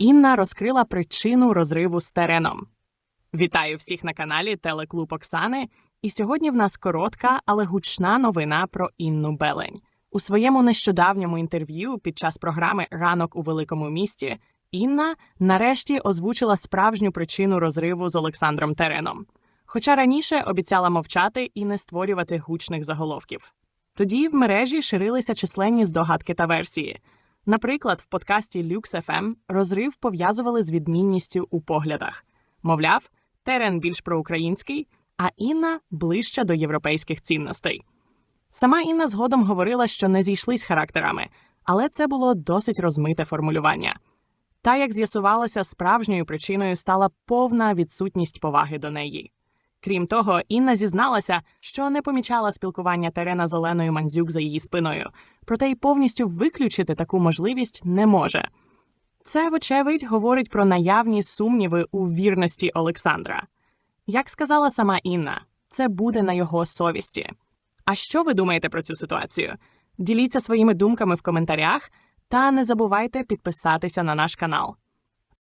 Інна розкрила причину розриву з тереном. Вітаю всіх на каналі Телеклуб Оксани. І сьогодні в нас коротка, але гучна новина про Інну Белень. У своєму нещодавньому інтерв'ю під час програми Ранок у великому місті Інна нарешті озвучила справжню причину розриву з Олександром Тереном. Хоча раніше обіцяла мовчати і не створювати гучних заголовків. Тоді в мережі ширилися численні здогадки та версії. Наприклад, в подкасті Lux FM розрив пов'язували з відмінністю у поглядах. Мовляв, Терен більш проукраїнський, а Інна ближча до європейських цінностей. Сама Інна згодом говорила, що не зійшлись характерами, але це було досить розмите формулювання. Та, як з'ясувалося, справжньою причиною стала повна відсутність поваги до неї. Крім того, Інна зізналася, що не помічала спілкування Терена з Оленою Мандзюк за її спиною, проте й повністю виключити таку можливість не може. Це, вочевидь, говорить про наявні сумніви у вірності Олександра. Як сказала сама Інна, це буде на його совісті. А що ви думаєте про цю ситуацію? Діліться своїми думками в коментарях та не забувайте підписатися на наш канал.